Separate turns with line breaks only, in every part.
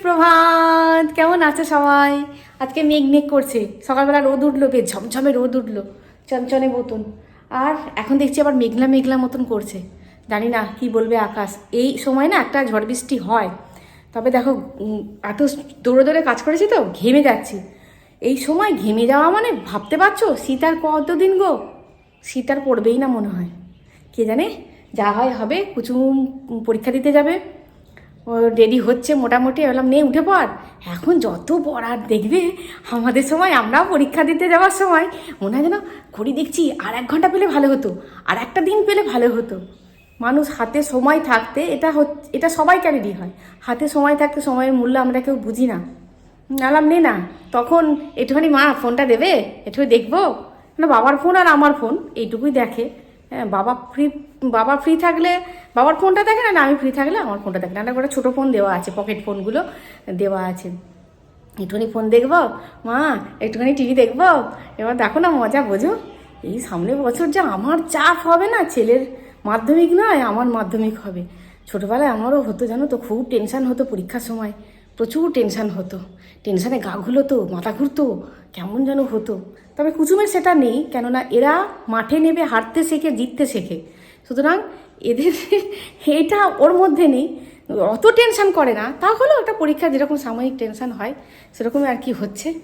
সুপ্রভাত কেমন আছে সবাই? আজকে মেঘ মেঘ করছে। সকালবেলা রোদ উঠল, বেশ ঝমঝমে রোদ উঠল, চনচনে মতন। আর এখন দেখছি আবার মেঘলা মেঘলা মতন করছে। জানি না কি বলবে আকাশ। এই সময় না একটা ঝড় বৃষ্টি হয়। তবে দেখো এত দৌড়ে দৌড়ে কাজ করেছি তো, ঘেমে যাচ্ছি। এই সময় ঘেমে যাওয়া মানে ভাবতে পারছ? শীত আর কতদিন গো? শীত আর পড়বেই না মনে হয়। কে জানে? যা হয় হবে, কুচুম পরীক্ষা দিতে যাবে। ও রেডি হচ্ছে মোটামুটি বললাম, নে, উঠে পড়। এখন যত পড়ার দেখবে, আমাদের সময়, আমরাও পরীক্ষা দিতে যাওয়ার সময়, মনে হয় যেন ঘড়ি দেখছি আর এক ঘণ্টা পেলে ভালো হতো, আর একটা দিন পেলে ভালো হতো। মানুষ হাতে সময় থাকতে এটা এটা সবাইকারেরই হয়। হাতে সময় থাকতে সময়ের মূল্য আমরা কেউ বুঝি না। নালাম নে না, তখন একটুখানি মা ফোনটা দেবে একটু দেখব। না, বাবার ফোন আর আমার ফোন, এইটুকুই দেখে। হ্যাঁ বাবা ফ্রি বাবা ফ্রি থাকলে, বাবার ফোনটা দেখে না আমি ফ্রি থাকলে আমার ফোনটা দেখে না। করে ছোটো ফোন দেওয়া আছে পকেট ফোনগুলো দেওয়া আছে। একটুখানি ফোন দেখব? মা, একটুখানি টিভি দেখব? এবার দেখো না, মজা বোঝো। এই সামনের বছর যা আমার চাপ হবে না, ছেলের মাধ্যমিক নয়, আমার মাধ্যমিক হবে। ছোটোবেলায় আমারও হতো, জানো তো, খুব টেনশন হতো পরীক্ষার সময়। প্রচুর টেনশান হতো। টেনশানে গা ঘুলোতো, মাথা ঘুরতো, কেমন যেন হতো। তবে কুচুমের সেটা নেই, কেননা এরা মাঠে নেবে হাঁটতে শেখে, জিততে শেখে। সুতরাং এদের এটা ওর মধ্যে নেই। অত টেনশন করে না তাহলেও একটা পরীক্ষা যেরকম সাময়িক টেনশান হয়, সেরকমই আর কি হচ্ছে।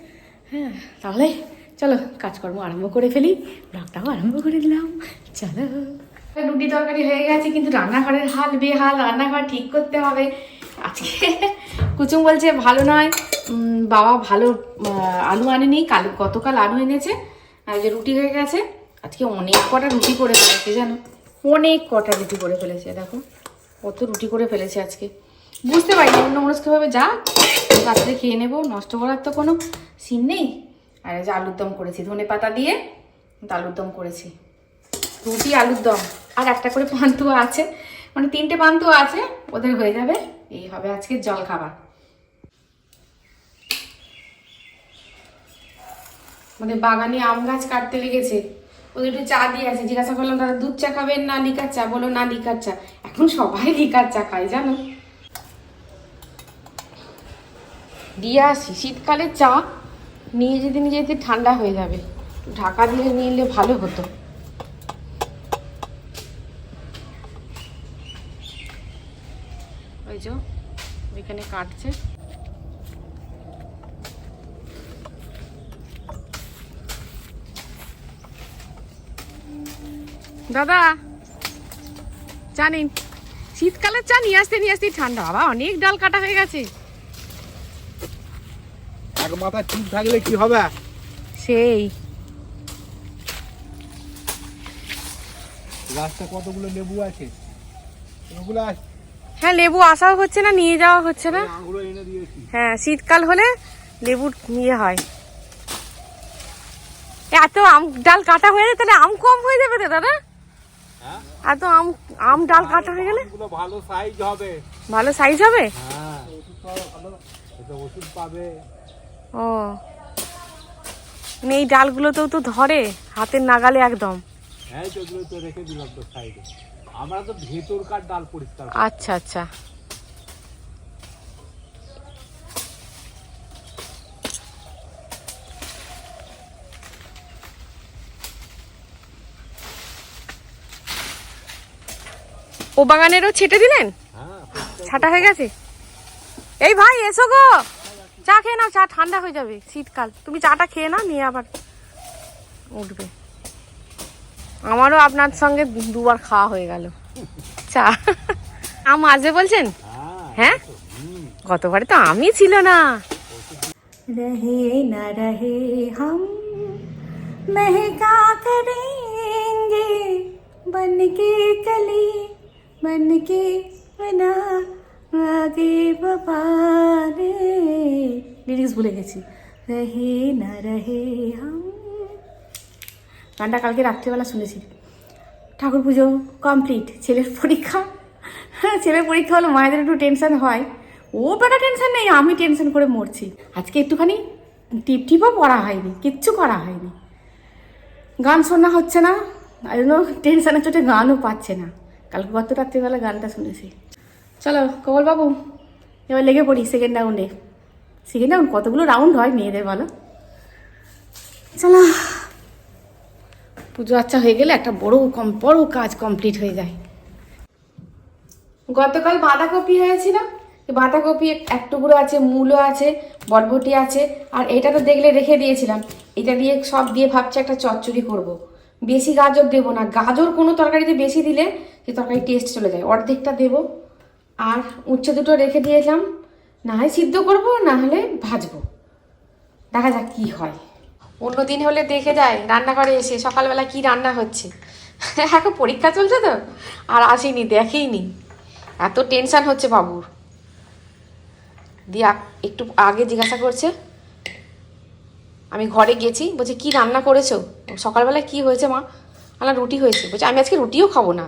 হ্যাঁ তাহলে চলো কাজকর্ম আরম্ভ করে ফেলি, ব্লগটাও আরম্ভ করে দিলাম। চলো। রুটি তরকারি হয়ে গেছে, কিন্তু রান্নাঘরের হাল বেহাল, রান্নাঘর ঠিক করতে হবে। আজকে কুচুম বলছে, ভালো নয়। বাবা ভালো আলু আনেনি, কাল, গতকাল আলু এনেছে, আর যে রুটি হয়ে গেছে, আজকে অনেক কটা রুটি করে ফেলেছে জানো? অনেক কটা রুটি করে ফেলেছে, দেখো। কত রুটি করে ফেলেছে আজকে। বুঝতে পারিনি, অন্য মনস্কভাবে যা রাত্রে খেয়ে নেব, নষ্ট করার তো কোনো সিন নেই। আর যে আলুর দম করেছি ধনে পাতা দিয়ে আলুর দম করেছি। রুটি, আলুর দম। আর একটা করে পান্তুয়া আছে। মানে তিনটে পান্তুয়া আছে, ওদের হয়ে যাবে। এই হবে আজকে জল খাবার আমাদের বাগানে আম গাছ কাটতে লেগেছে। ওদের একটু চা দিয়ে আছে জিজ্ঞাসা করলাম, দাদা, দুধ চা খাবেন না লিকার চা? বলো, না, লিকার চা। এখন সবাই লিকার চা খায়, জানো? দিয়ে আসি। শীতকালে চা নিয়ে যেতে নিয়ে যেতে ঠান্ডা হয়ে যাবে। ঢাকা দিয়ে নিয়ে এলে ভালো হতো। ওই যে এখানে কাটছে। দাদা জানিন শীতকালের চা নিয়ে আসতে নিয়ে আসতে ঠান্ডা। বাবা অনেক ডাল কাটা হয়ে গেছে।
এক মাথা ঠিক থাকলে কি হবে?
সেই।
গাছটা কতগুলো লেবু আছে? ওগুলো
হ্যাঁ লেবু আসাও হচ্ছে না নিয়ে যাওয়া হচ্ছে না। হ্যাঁ শীতকাল হলে লেবুর ইয়ে হয়। এত আম ডাল কাটা হয়ে যায় তাহলে আম কম হয়ে যাবে তো দাদা?
হ্যাঁ?
এত আম আম ডাল কাটা হয়ে গেলে?
ভালো সাইজ হবে।
ভালো সাইজ হবে?
হ্যাঁ।
ও। মানে এই ডালগুলোতেও তো ধরে হাতের নাগালে একদম।
হ্যাঁ তো রেখে দিলাম তো সাইডে আমরা তো ভেতরকার ডাল পরিষ্কার
আচ্ছা আচ্ছা। ও বাগানেরও ছেটে দিলেন?
হ্যাঁ
ছাটা হয়ে গেছে? এই ভাই এসো গো। চা খেয়ে নাও চা ঠান্ডা হয়ে যাবে শীতকাল। তুমি চাটা খেয়ে নাও নিয়ে আবার উঠবে। আমারও আপনার সঙ্গে দুবার খাওয়া হয়ে গেল। চা। আম আজে বলছেন?
হ্যাঁ?
গতবারে তো আমি ছিল না। রহে না রহে হাম, মহকা করেঙ্গে, বনকে কলি বনকে বনা, আগে বাবা রে লিরিক্স ভুলে গেছি। রহে না রহে হাম গানটা কালকে রাত্রিবেলা শুনেছি। ঠাকুর পুজো কমপ্লিট ছেলের পরীক্ষা। হ্যাঁ ছেলের পরীক্ষা হলো মায়েদের একটু টেনশন হয়। ও বেটা টেনশন নেই, আমি টেনশন করে মরছি। আজকে একটুখানি টিপ টিপও পড়া হয়নি, কিচ্ছু করা হয়নি। গান শোনা হচ্ছে না আর জন্য টেনশনের চোটে গানও পাচ্ছে না। কালকে গত রাত্রিবেলা গানটা শুনেছি। চলো কমল বাবু এবার লেগে পড়ি সেকেন্ড রাউন্ডে সেকেন্ড রাউন্ড কতগুলো রাউন্ড হয় মেয়েদের বলো? চলো। পুজো আচ্ছা হয়ে গেলে একটা বড় কম বড় কাজ কমপ্লিট হয়ে যায়। গতকাল বাঁধাকপি হয়েছিল। বাঁধাকপি এক টুকরো আছে মূলো আছে, বরবটি আছে, আর এটা তো দেখলে রেখে দিয়েছিলাম। এটা দিয়ে সব দিয়ে ভাবছি একটা চচ্চড়ি করব। বেশি গাজর দেবো না। গাজর কোনো তরকারিতে বেশি দিলে সেই তরকারি টেস্ট চলে যায়। অর্ধেকটা দেবো। আর উচ্ছে দুটো রেখে দিয়েছিলাম। না হয় সিদ্ধ করব, না হলে ভাজবো। দেখা যাক কী হয়। অন্য দিন হলে দেখে যায়, রান্নাঘরে এসে সকালবেলা কি রান্না হচ্ছে। এখন পরীক্ষা চলছে তো, আর আসেনি, দেখেইনি। এত টেনশান হচ্ছে বাবুর। দিয়ে একটু আগে জিজ্ঞাসা করছে, আমি ঘরে গেছি, বলছে, কি রান্না করেছ? সকালবেলা কি হয়েছে মা? আমার রুটি হয়েছে। বলছে, আমি আজকে রুটিও খাব না।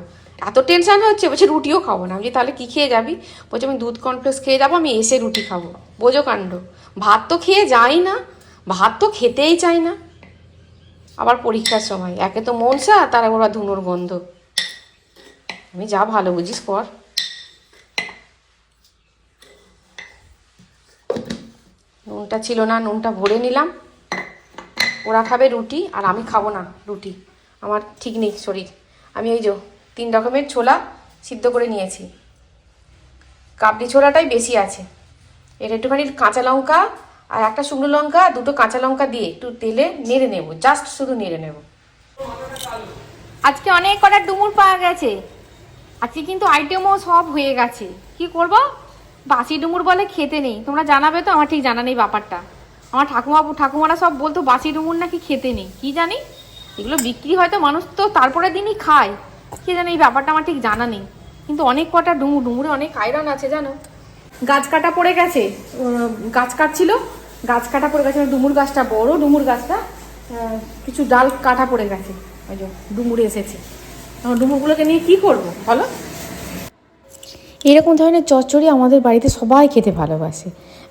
এত টেনশান হচ্ছে, বলছে, রুটিও খাব না। আমি তাহলে কি খেয়ে যাবি? বলছে, আমি দুধ কর্নফ্লেক্স খেয়ে যাব, আমি এসে রুটি খাব। বোঝো কাণ্ড। ভাত তো খেয়ে যাই না। ভাত তো খেতেই চাই না। আবার পরীক্ষার সময়। একে তো মনসা, তার আবার ধুনোর গন্ধ। আমি যা ভালো বুঝিস, কর। নুনটা ছিল না, নুনটা ভরে নিলাম। ওরা খাবে রুটি, আর আমি খাব না রুটি। আমার ঠিক নেই শরীর। আমি ওই যে তিন রকমের ছোলা সিদ্ধ করে নিয়েছি। কাবলি ছোলাটাই বেশি আছে। এর একটুখানি কাঁচা লঙ্কা আর একটা শুকনো লঙ্কা, দুটো কাঁচা লঙ্কা দিয়ে একটু তেলে নেড়ে নেব জাস্ট শুধু নেড়ে নেব। আজকে অনেক কটা ডুমুর পাওয়া গেছে। আজকে কিন্তু আইটেমও সব হয়ে গেছে। কি করব? বাসি ডুমুর বলে খেতে নেই। তোমরা জানাবে তো, আমার ঠিক জানা নেই ব্যাপারটা। আমার ঠাকুমা ঠাকুমারা সব বলতো, বাসি ডুমুর নাকি খেতে নেই। কি জানি? এগুলো বিক্রি হয়তো মানুষ তো তারপরের দিনই খায়। কি জানি, এই ব্যাপারটা আমার ঠিক জানা নেই। কিন্তু অনেক কটা ডুমুর, ডুমুরে অনেক আয়রন আছে, জানো? গাছ কাটা পড়ে গেছে। গাছ কাটছিল। গাছ কাটা পড়ে গেছে মানে ডুমুর গাছটা, বড় ডুমুর গাছটা কিছু ডাল কাটা পড়ে গেছে, ওই যে ডুমুর এসেছে। ডুমুরগুলোকে নিয়ে কি করব, বলো? এরকম ধরনের চচ্চড়ি আমাদের বাড়িতে সবাই খেতে ভালোবাসে,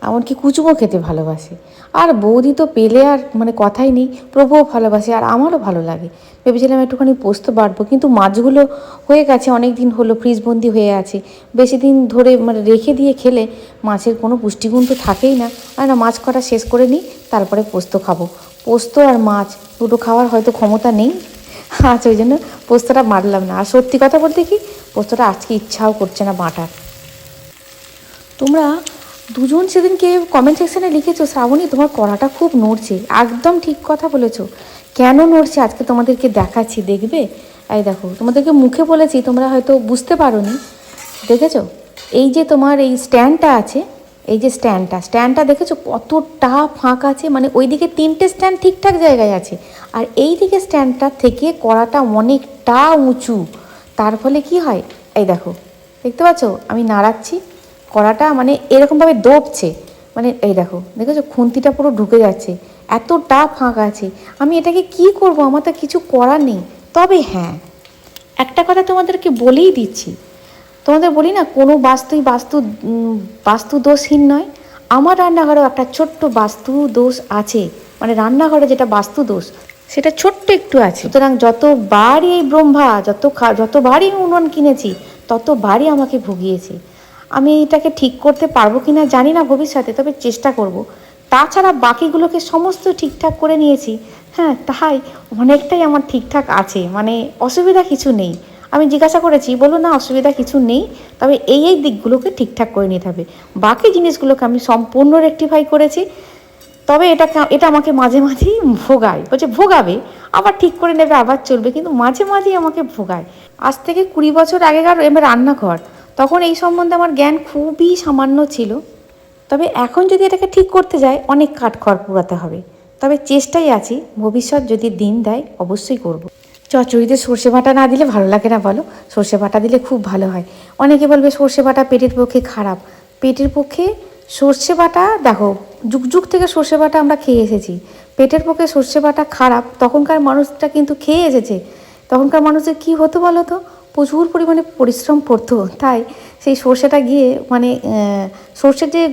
এমনকি কুচুমো খেতে ভালোবাসে। আর বৌদি তো পেলে আর মানে কথাই নেই, প্রভুও ভালোবাসে, আর আমারও ভালো লাগে। ভেবেছিলাম একটুখানি পোস্ত বাড়বো কিন্তু মাছগুলো হয়ে গেছে অনেক দিন হলো, ফ্রিজবন্দি হয়ে আছে। বেশি দিন ধরে মানে রেখে দিয়ে খেলে মাছের কোনো পুষ্টিগুণ তো থাকেই না। আর না, মাছ কটা শেষ করে নিই, তারপরে পোস্ত খাব। পোস্ত আর মাছ দুটো খাওয়ার হয়তো ক্ষমতা নেই। আচ্ছা ওই জন্য পোস্তটা মারলাম না। আর সত্যি কথা বলতে কি, পোস্তটা আজকে ইচ্ছাও করছে না বাটার। তোমরা দুজন সেদিনকে কমেন্ট সেকশানে লিখেছো, শ্রাবণী, তোমার কড়াটা খুব নড়ছে। একদম ঠিক কথা বলেছ। কেন নড়ছে? আজকে তোমাদেরকে দেখাচ্ছি, দেখবে? এই দেখো, তোমাদেরকে মুখে বলেছি, তোমরা হয়তো বুঝতে পারোনি। দেখেছ? এই যে তোমার এই স্ট্যান্ডটা আছে, এই যে স্ট্যান্ডটা স্ট্যান্ডটা দেখেছ কতটা ফাঁক আছে? মানে ওইদিকে তিনটে স্ট্যান্ড ঠিকঠাক জায়গায় আছে, আর এই দিকে স্ট্যান্ডটা থেকে কড়াটা অনেকটা উঁচু। তার ফলে কি হয়? এই দেখো, দেখতে পাচ্ছ? আমি নাড়াচ্ছি কড়াটা মানে এরকমভাবে দোবছে। মানে এই দেখো, দেখেছ? খুন্তিটা পুরো ঢুকে যাচ্ছে। এতটা ফাঁক আছে। আমি এটাকে কি করব? আমার তো কিছু করার নেই। তবে হ্যাঁ একটা কথা তোমাদেরকে বলেই দিচ্ছি। তোমাদের বলি না, কোনো বাস্তুই বাস্তু বাস্তু দোষহীন নয়। আমার রান্নাঘরেও একটা ছোট্ট বাস্তু দোষ আছে। মানে রান্নাঘরে যেটা বাস্তু দোষ সেটা ছোট্ট একটু আছে। সুতরাং যতবারই এই ব্রহ্মা, যত যতবারই উনুন কিনেছি ততবারই আমাকে ভুগিয়েছে। আমি এটাকে ঠিক করতে পারব কি না জানি না ভবিষ্যতে, তবে চেষ্টা করব। তাছাড়া বাকিগুলোকে সমস্ত ঠিকঠাক করে নিয়েছি। হ্যাঁ তাই অনেকটাই আমার ঠিকঠাক আছে মানে অসুবিধা কিছু নেই। আমি জিজ্ঞাসা করেছি বলো না, অসুবিধা কিছু নেই, তবে এই এই দিকগুলোকে ঠিকঠাক করে নিতে হবে। বাকি জিনিসগুলোকে আমি সম্পূর্ণ রেকটিফাই করেছি, তবে এটা এটা আমাকে মাঝে মাঝেই ভোগায়। বলছে, ভোগাবে, আবার ঠিক করে নেবে, আবার চলবে, কিন্তু মাঝে মাঝেই আমাকে ভোগায়। আজ থেকে কুড়ি বছর আগেকার এবার রান্নাঘর তখন এই সম্বন্ধে আমার জ্ঞান খুবই সামান্য ছিল। তবে এখন যদি এটাকে ঠিক করতে যায় অনেক কাঠখড় পোড়াতে হবে। তবে চেষ্টাই আছি, ভবিষ্যৎ যদি দিন দেয়, অবশ্যই করব। চচ্চড়িতে সর্ষে বাটা না দিলে ভালো লাগে না বলো? সর্ষে বাটা দিলে খুব ভালো হয়। অনেকে বলবে সর্ষে বাটা পেটের পক্ষে খারাপ। পেটের পক্ষে সর্ষে বাটা, দেখো যুগ যুগ থেকে সর্ষে বাটা আমরা খেয়ে এসেছি। পেটের পক্ষে সর্ষে বাটা খারাপ, তখনকার মানুষটা কিন্তু খেয়ে এসেছে। তখনকার মানুষের কি হতো বলো তো?
প্রচুর পরিমাণে পরিশ্রম করতো। তাই সেই সর্ষেটা গিয়ে মানে সর্ষের যে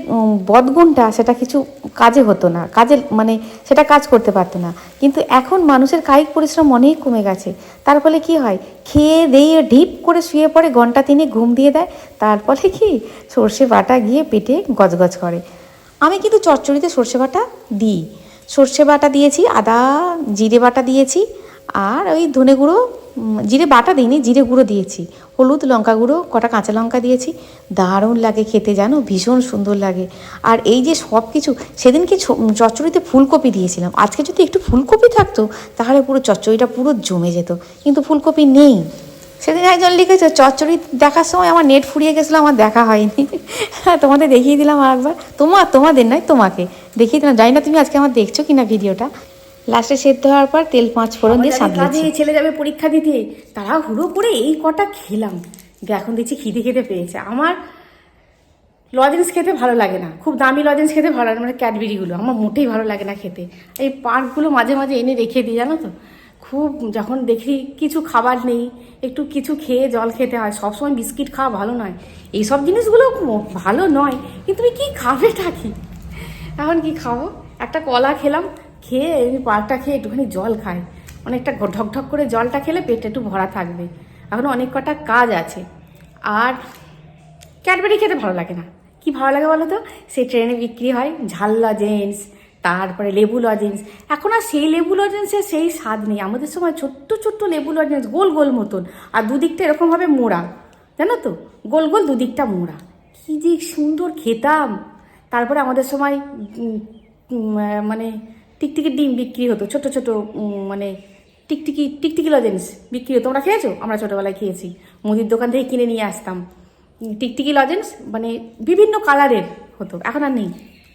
বদগুণটা সেটা কিছু কাজে হতো না। কাজে মানে সেটা কাজ করতে পারতো না। কিন্তু এখন মানুষের কায়িক পরিশ্রম অনেক কমে গেছে। তার ফলে কী হয়? খেয়ে দিয়ে ঢিপ করে শুয়ে পড়ে, ঘণ্টা তিনে ঘুম দিয়ে দেয়। তার ফলে কি? সর্ষে বাটা গিয়ে পেটে গজগজ করে। আমি কিন্তু চচ্চড়িতে সর্ষে বাটা দিই। সর্ষে বাটা দিয়েছি, আদা, জিরে বাটা দিয়েছি, আর ওই ধনে গুঁড়ো জিরে বাটা দিইনি, জিরে গুঁড়ো দিয়েছি। হলুদ লঙ্কা গুঁড়ো, কটা কাঁচা লঙ্কা দিয়েছি। দারুণ লাগে খেতে, জানো? ভীষণ সুন্দর লাগে। আর এই যে সব কিছু সেদিনকে চচ্চড়িতে ফুলকপি দিয়েছিলাম। আজকে যদি একটু ফুলকপি থাকতো, তাহলে পুরো চচ্চড়িটা পুরো জমে যেত। কিন্তু ফুলকপি নেই। সেদিন একজন লিখেছে, চচ্চড়ি দেখার সময় আমার নেট ফুরিয়ে গেছিল, আমার দেখা হয়নি। হ্যাঁ তোমাদের দেখিয়ে দিলাম আর একবার তোমার তোমাদের নয়, তোমাকে। দেখিয়ে দিলাম। জানি না তুমি আজকে আমার দেখছ কিনা ভিডিওটা। লাস্টে সেদ্ধ হওয়ার পর তেল পাঁচ ফোড়ন দিয়ে
কাজে ছেলে যাবে পরীক্ষা দিতে তারা হুড়ো করে এই কটা খেলাম। এখন দেখছি খিদে খেতে পেয়েছে। আমার লজেন্স খেতে ভালো লাগে না খুব দামি লজেন্স খেতে ভালো লাগে মানে ক্যাডবেরিগুলো আমার মোটেই ভালো লাগে না খেতে। এই পার্কগুলো মাঝে মাঝে এনে রেখে দিই জানো তো? খুব যখন দেখি কিছু খাবার নেই একটু কিছু খেয়ে জল খেতে হয় সবসময় বিস্কিট খাওয়া ভালো নয়। এইসব জিনিসগুলো ভালো নয় কিন্তু তুমি কী খাবে থাকি? এখন কি খাব? একটা কলা খেলাম খেয়ে এমনি পার্কটা খেয়ে একটুখানি জল খাই। অনেকটা ঢকঢক করে জলটা খেলে পেটটা একটু ভরা থাকবে। এখন অনেক কটা কাজ আছে। আর ক্যাডবেরি খেতে ভালো লাগে না। কি ভালো লাগে বলো তো? সেই ট্রেনে বিক্রি হয় ঝাল লজেন্স, তারপরে লেবু লজেন্স। এখন আর সেই লেবু লজেন্সের সেই স্বাদ নেই। আমাদের সময় ছোট্ট ছোট্ট লেবু লজেন্স, গোল গোল মতন। আর দুদিকটা এরকমভাবে মোড়া। জানো তো? গোল গোল দুদিকটা মোড়া। কি যে সুন্দর খেতাম। তারপরে আমাদের সময় মানে টিকটিকি ডিম বিক্রি হতো ছোট ছোট মানে টিকটিকি টিকটিকি লজেন্স বিক্রি হতো। তোমরা খেয়েছো? আমরা ছোটোবেলায় খেয়েছি। মুদির দোকান থেকে কিনে নিয়ে আসতাম। টিকটিকি লজেন্স মানে বিভিন্ন কালারের হতো। এখন আর নেই।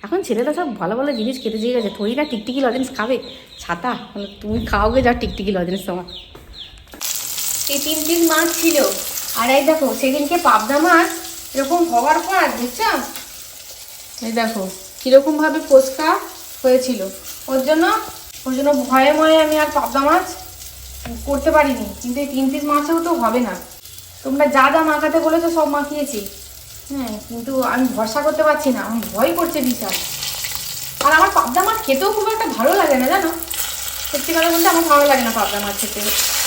এখন ছেলেরা সব ভালো ভালো জিনিস খেতে চেয়ে গেছে। থরি না টিকটিকি লজেন্স খাবে। ছাতা? বলে, তুমি খাওগে যাও টিকটিকি লজেন্স তোমার। এই তিন পিস মাছ ছিল। আর এই দেখো সেদিনকে পাবদা মাছ এরকম হওয়ার পর বুঝছ? এই দেখো কীরকমভাবে ফোসকা হয়েছিল। ওর জন্য ওর জন্য ভয়ে ময়ে আমি আর পাবদা মাছ করতে পারিনি। কিন্তু এই তিন পিস মাছেও তো হবে না। তোমরা যা যা মাখাতে বলেছ সব মাখিয়েছি। হ্যাঁ কিন্তু আমি ভরসা করতে পারছি না। আমার ভয় করছে বিশাল। আর আমার পাবদা মাছ খেতেও খুব একটা ভালো লাগে না, জানো? সত্যি কথা বলতে আমার ভালো লাগে না পাবদা মাছ খেতে।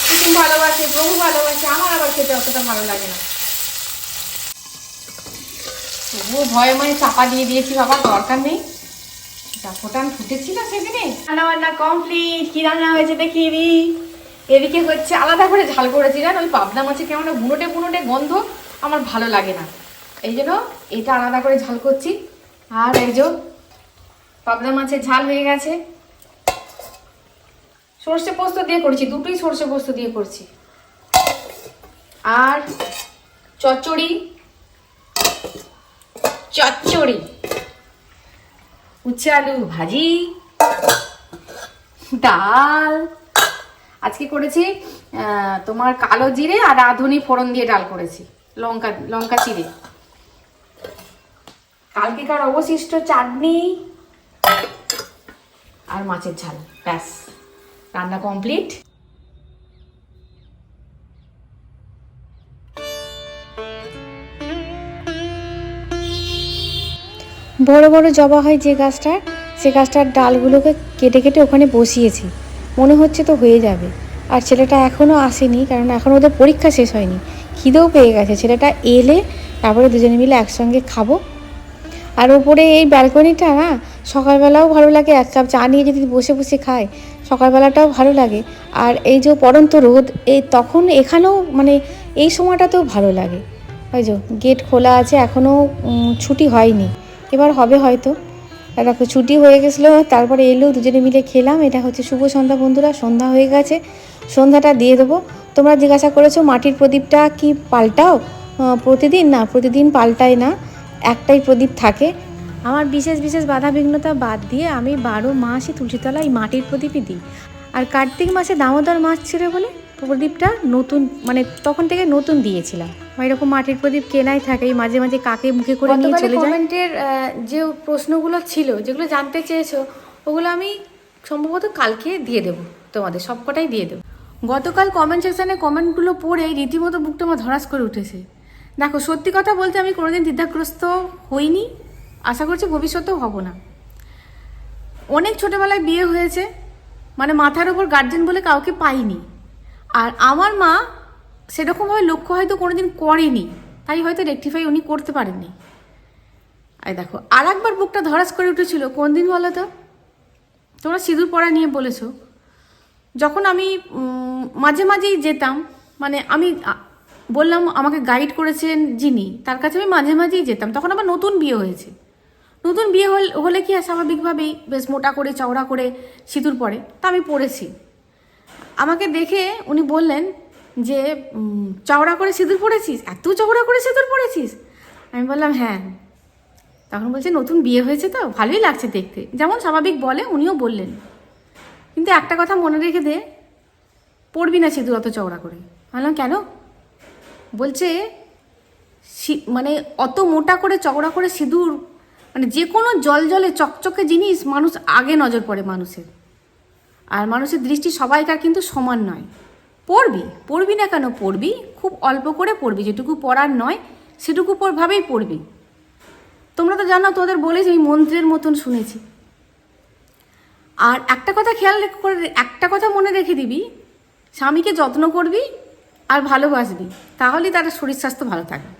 কুটুম ভালোবাসে প্রভু ভালোবাসে, আমার আবার খেতে অতটা ভালো লাগে না। তবুও ভয়ে ময়ে চাপা দিয়ে দিয়েছি বাবা, দরকার নেই। ফোটান ফুটেছিল সেদিনে। রান্না বান্না কমপ্লিট রান্না হয়েছে দেখি এদিকে হচ্ছে আলাদা করে ঝাল ওই কেমন গন্ধ আমার ভালো লাগে না। এই জন্য এটা আলাদা করে ঝাল করছি। আর যে পাবদা মাছের ঝাল হয়ে গেছে। সর্ষে পোস্ত দিয়ে করেছি, দুটোই সর্ষে পোস্ত দিয়ে করছি। আর চচ্চড়ি চচ্চড়ি। উচ্ছে আলু ভাজি, ডাল। আজকে করেছি তোমার কালো জিরে আর আধুনি ফোড়ন দিয়ে ডাল করেছি, লঙ্কা লঙ্কা চিড়ে। কালকেকার অবশিষ্ট চাটনি আর মাছের ঝাল, ব্যাস, রান্না কমপ্লিট
বড় বড় জবা হয় যে গাছটার, সে গাছটার ডালগুলোকে কেটে কেটে ওখানে বসিয়েছি। মনে হচ্ছে তো হয়ে যাবে। আর ছেলেটা এখনও আসেনি, কারণ এখনও ওদের পরীক্ষা শেষ হয়নি। খিদেও পেয়ে গেছে। ছেলেটা এলে তারপরে দুজনে মিলে একসঙ্গে খাব। আর ওপরে এই ব্যালকনিটা না, সকালবেলাও ভালো লাগে। এক কাপ চা নিয়ে যদি বসে বসে খায়, সকালবেলাটাও ভালো লাগে। আর এই যে পড়ন্ত রোদ, এই তখন এখানেও মানে এই সময়টাতেও ভালো লাগে। ওই যে গেট খোলা আছে এখনও ছুটি হয়নি। এবার হবে হয়তো। দেখো, ছুটি হয়ে গেছিল, তারপরে এলো, দুজনে মিলে খেলাম। এটা হচ্ছে শুভ সন্ধ্যা, বন্ধুরা। সন্ধ্যা হয়ে গেছে। সন্ধ্যাটা দিয়ে দেবো। তোমরা জিজ্ঞাসা করেছ মাটির প্রদীপটা কি পাল্টাও? প্রতিদিন? না, প্রতিদিন পাল্টায় না। একটাই প্রদীপ থাকে। আমার বিশেষ বিশেষ বাধা বিঘ্নতা বাদ দিয়ে আমি বারো মাসই তুলসীতলা এই মাটির প্রদীপই দিই। আর কার্তিক মাসে দামোদর মাস ছিল বলে প্রদীপটা নতুন মানে তখন থেকে নতুন দিয়েছিলাম। আমার এরকম মাটির প্রদীপ কেনাই থাকে মাঝে মাঝে কাকে মুখে করে নিয়ে চলে যায়।
কমেন্টের যে প্রশ্নগুলো ছিল যেগুলো জানতে চেয়েছো ওগুলো আমি সম্ভবত কালকে দিয়ে দেবো তোমাদের সবকটাই দিয়ে দেবো। গতকাল কমেন্ট সেকশানে কমেন্টগুলো পড়ে রীতিমতো বুকটা আমার ধরাস করে উঠেছে। দেখো সত্যি কথা বলতে আমি কোনোদিন দ্বিধাগ্রস্ত হইনি আশা করছি ভবিষ্যতেও হব না। অনেক ছোটোবেলায় বিয়ে হয়েছে মানে মাথার ওপর গার্জেন বলে কাউকে পাইনি। আর আমার মা সেরকমভাবে লক্ষ্য হয়তো কোনোদিন করেনি, তাই হয়তো রেকটিফাই উনি করতে পারেননি। আর দেখো আর একবার বুকটা ধরাস করে উঠেছিল কোন দিন বলো তো? তোমরা সিঁদুর পড়া নিয়ে বলেছ। যখন আমি মাঝে মাঝেই যেতাম মানে আমি বললাম আমাকে গাইড করেছেন যিনি, তার কাছে আমি মাঝে মাঝেই যেতাম। তখন আবার নতুন বিয়ে হয়েছে। নতুন বিয়ে হলে কি স্বাভাবিকভাবেই বেশ মোটা করে, চওড়া করে সিঁদুর পরে? তা আমি পড়েছি আমাকে দেখে উনি বললেন যে চওড়া করে সিঁদুর পড়েছিস এত চওড়া করে সিঁদুর পড়েছিস আমি বললাম হ্যাঁ। তখন বলছে, নতুন বিয়ে হয়েছে তো, ভালোই লাগছে দেখতে। যেমন স্বাভাবিক বলে, উনিও বললেন। কিন্তু একটা কথা মনে রেখে দে পড়বি না সিঁদুর অত চওড়া করে। বললাম, কেন? বলছে মানে অত মোটা করে, চওড়া করে সিঁদুর মানে যে কোনো জল জলে চকচকে জিনিস, মানুষ আগে নজর পড়ে মানুষের। আর মানুষের দৃষ্টি সবাইকার কিন্তু সমান নয়। পড়বি পড়বি না কেন? পড়বি, খুব অল্প করে পড়বি, যেটুকু পড়ার নয়, সেটুকু ভাবেই পড়বি। তোমরা তো জানো, তোদের বলেছি আমি মন্ত্রের মতন শুনেছি। আর একটা কথা খেয়াল করে একটা কথা মনে রেখে দিবি, স্বামীকে যত্ন করবি আর ভালোবাসবি, তাহলেই তার শরীর স্বাস্থ্য ভালো থাকবে।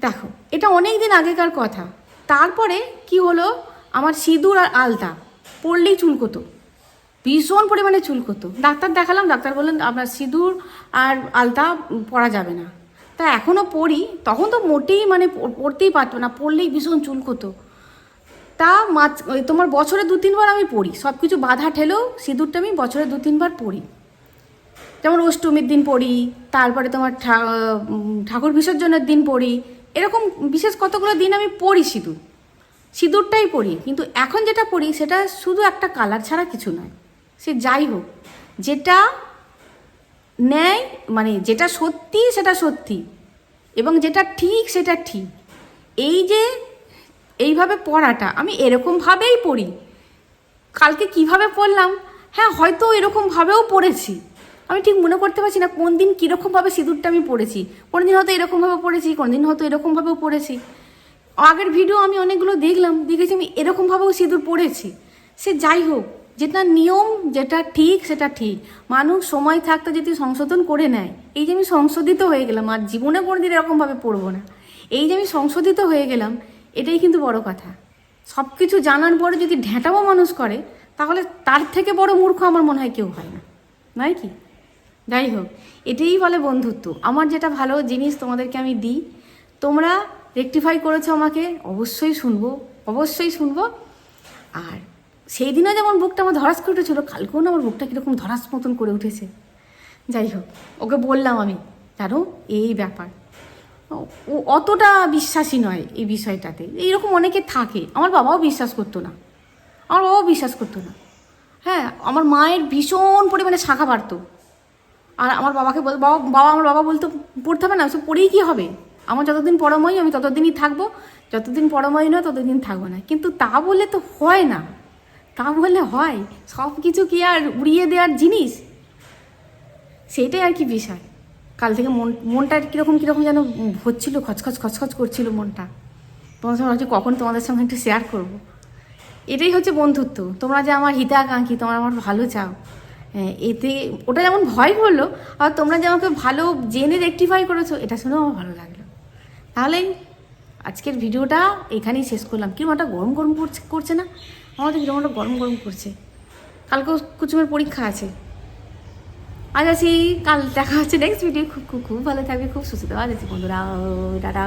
দেখো, এটা অনেক দিন আগেকার কথা। তারপরে কি হলো? আমার সিঁদুর আর আলতা, পড়লেই চুলকোতো। ভীষণ পরিমাণে চুলকোতো ডাক্তার দেখালাম, ডাক্তার বললেন, আপনার সিঁদুর আর আলতা পরা যাবে না। তা এখনও পড়ি, তখন তো মোটেই মানে পড়তেই পারতো না, পড়লেই ভীষণ চুলকোতো তা ওই তোমার বছরে দু তিনবার আমি পড়ি সব কিছু বাধা ঠেলেও সিঁদুরটা আমি বছরে দু তিনবার পড়ি। যেমন অষ্টমীর দিন পড়ি, তারপরে তোমার ঠাকুর বিসর্জনের দিন পড়ি, এরকম বিশেষ কতগুলো দিন আমি পড়ি সিঁদুর। সিঁদুরটাই পড়ি, কিন্তু এখন যেটা পড়ি সেটা শুধু একটা কালার ছাড়া কিছু নয়। সে যাই হোক, যেটা ন্যায় মানে যেটা সত্যি সেটা সত্যি এবং যেটা ঠিক সেটা ঠিক। এই যে এইভাবে পড়াটা, আমি এরকমভাবেই পড়ি। কালকে কীভাবে পড়লাম? হ্যাঁ হয়তো এরকমভাবেও পড়েছি। আমি ঠিক মনে করতে পারছি না কোন দিন কীরকমভাবে সিঁদুরটা আমি পড়েছি। কোনো দিন হয়তো এরকমভাবে পড়েছি, কোনো দিন হয়তো এরকমভাবেও পড়েছি। আগের ভিডিও আমি অনেকগুলো দেখলাম, দেখেছি আমি এরকমভাবেও সিঁদুর পড়েছি। সে যাই হোক যেটা নিয়ম, যেটা ঠিক, সেটা ঠিক। মানুষ সময় থাকতে যদি সংশোধন করে নেয়, এই যে আমি সংশোধিত হয়ে গেলাম, আর জীবনে কোনোদিন এরকমভাবে পড়ব না। এই যে আমি সংশোধিত হয়ে গেলাম, এটাই কিন্তু বড় কথা। সব কিছু জানার পরে যদি ঢ্যাঁটাও মানুষ করে, তাহলে তার থেকে বড় মূর্খ আমার মনে হয় কেউ হয় না। নয় কি? যাই হোক, এটাই বলে বন্ধুত্ব। আমার যেটা ভালো জিনিস তোমাদেরকে আমি দিই, তোমরা রেকটিফাই করেছ আমাকে, অবশ্যই শুনব অবশ্যই শুনব। আর সেই দিনও যেমন বুকটা আমার ধরাস করে উঠেছিল, কালকেও না আমার বুকটা কীরকম ধরাস মতন করে উঠেছে। যাই হোক, ওকে বললাম আমি জানো এই ব্যাপার। ও- অতটা বিশ্বাসী নয় এই বিষয়টাতে। এইরকম অনেকে থাকে, আমার বাবাও বিশ্বাস করতো না। আমার বাবাও বিশ্বাস করতো না। হ্যাঁ আমার মায়ের ভীষণ পরিমাণে শাখা বাড়তো। আর আমার বাবাকে বল, বাবা বাবা, আমার বাবা বলতো, পড়তে হবে না সব পড়েই কী হবে? আমার যতদিন পরময়, আমি ততদিনই থাকব, যতদিন পরময় নয়, ততদিন থাকব না। কিন্তু তা বলে তো হয় না। তা বলে হয় সব কিছু কি আর উড়িয়ে দেওয়ার জিনিস? সেটাই আর কি বিষয়। কাল থেকে মন, মনটা কীরকম কীরকম যেন হচ্ছিল, খচখচ খচখচ করছিল মনটা। তোমার সঙ্গে ভাবছি কখন তোমাদের সঙ্গে একটু শেয়ার করব। এটাই হচ্ছে বন্ধুত্ব। তোমরা যে আমার হিতাকাঙ্ক্ষী, তোমরা আমার ভালো চাও। এতে ওটা যেমন ভয় করল, আর তোমরা যে আমাকে ভালো জেনে রেকটিফাই করেছ, এটা শুনেও আমার ভালো লাগল। তাহলে আজকের ভিডিওটা এখানেই শেষ করলাম। কীরকম একটা গরম গরম করছে না? আমাদের কীরকম একটা গরম গরম করছে। কালকেও কুচুমের পরীক্ষা আছে। আজ আসি কাল দেখা হচ্ছে নেক্সট ভিডিও খুব খুব খুব ভালো থাকবে, খুব সুস্থ আজ আছি বন্ধুরা। টাটা।